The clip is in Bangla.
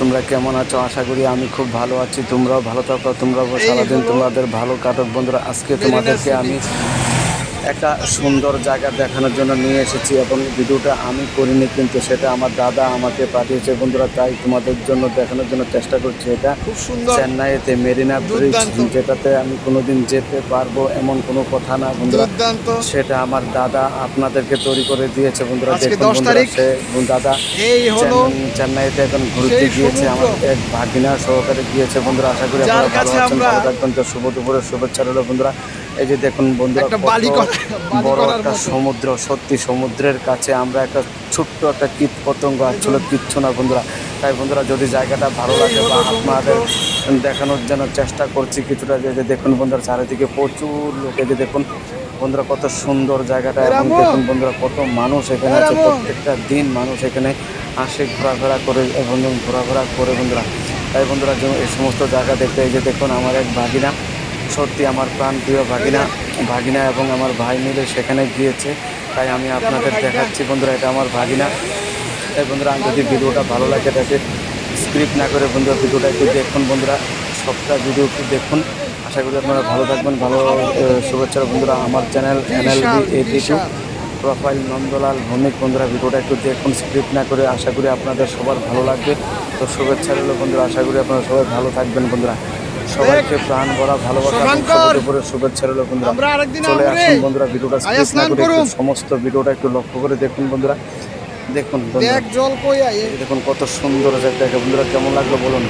তোমরা কেমন আছো? আশা করি আমি খুব ভালো আছি। তোমরাও ভালো থাকো তোমরা সারাদিন তোমাদের ভালো কাটক। বন্ধুরা আজকে তোমাদেরকে আমি একটা সুন্দর জায়গা দেখানোর জন্য নিয়ে এসেছি এবং ভিডিওটা আমি করিনি কিন্তু সেটা আমার দাদা আমাকে পাঠিয়েছে। বন্ধুরা তাই তোমাদের জন্য দেখানোর জন্য চেষ্টা করছি এটা। চেন্নাইতে মেরিনা ব্রিজ যেটাতে আমি কোনোদিন যেতে পারব এমন কোনো কথা না বন্ধুরা। সেটা আমার দাদা আপনাদেরকে তৈরি করে দিয়েছে বন্ধুরা। দেখুন 10 বন্ধুরা তারিখ। সে দাদা চেন্নাইতে এখন ঘুরতে গিয়েছে। আমার এক ভাগিনা সহকারে গিয়েছে বন্ধুরা। আশা করি আপনারা ভালো আছেন ভালো থাকবেন। তো শুভ দুপুরের শুভেচ্ছা রইল বন্ধুরা। এই যে দেখুন বন্ধুরা বড় একটা সমুদ্র সত্যি সমুদ্রের কাছে আমরা একটা ছোট্ট একটা কীট পতঙ্গ আসলে কিচ্ছু না বন্ধুরা। তাই বন্ধুরা যদি জায়গাটা ভালো লাগে বা আপনাদের দেখানোর জন্য চেষ্টা করছি কিছুটা যে দেখুন বন্ধুরা চারিদিকে প্রচুর লোকে। যে দেখুন বন্ধুরা কত সুন্দর জায়গাটা। এবং দেখুন বন্ধুরা কত মানুষ এখানে আছে। প্রত্যেকটা দিন মানুষ এখানে আসে ঘোরাফেরা করে এবং ঘোরাফেরা করে বন্ধুরা। তাই বন্ধুরা যে এই সমস্ত জায়গা দেখতে এই যে দেখুন আমার এক ভাগিনা। সত্যি আমার প্রাণ প্রিয় ভাগিনা ভাগিনা এবং আমার ভাই মিলে সেখানে গিয়েছে। তাই আমি আপনাদের দেখাচ্ছি বন্ধুরা, এটা আমার ভাগিনা। তাই বন্ধুরা যদি ভিডিওটা ভালো লাগে এটাকে স্ক্রিপ্ট না করে বন্ধুরা ভিডিওটা একটু দেখুন বন্ধুরা, সবটা ভিডিও একটু দেখুন। আশা করি আপনারা ভালো থাকবেন, ভালো শুভেচ্ছা বন্ধুরা। আমার চ্যানেল এনএলবি এডিটু প্রোফাইল নন্দলাল ভৌমিক। বন্ধুরা, ভিডিওটা একটু দেখুন, স্ক্রিপ্ট না করে। আশা করি আপনাদের সবার ভালো লাগবে। তো শুভেচ্ছা রইল বন্ধুরা, আশা করি আপনারা সবাই ভালো থাকবেন বন্ধুরা। সবাইকে প্রাণ ভরা ভালোবাসা দুপুরের শুভেচ্ছা রইল বন্ধুরা। চলে আসুন বন্ধুরা ভিডিওটা সমস্ত ভিডিওটা একটু লক্ষ্য করে দেখুন বন্ধুরা। দেখুন দেখুন কত সুন্দর জায়গা। বন্ধুরা কেমন লাগল বলুন?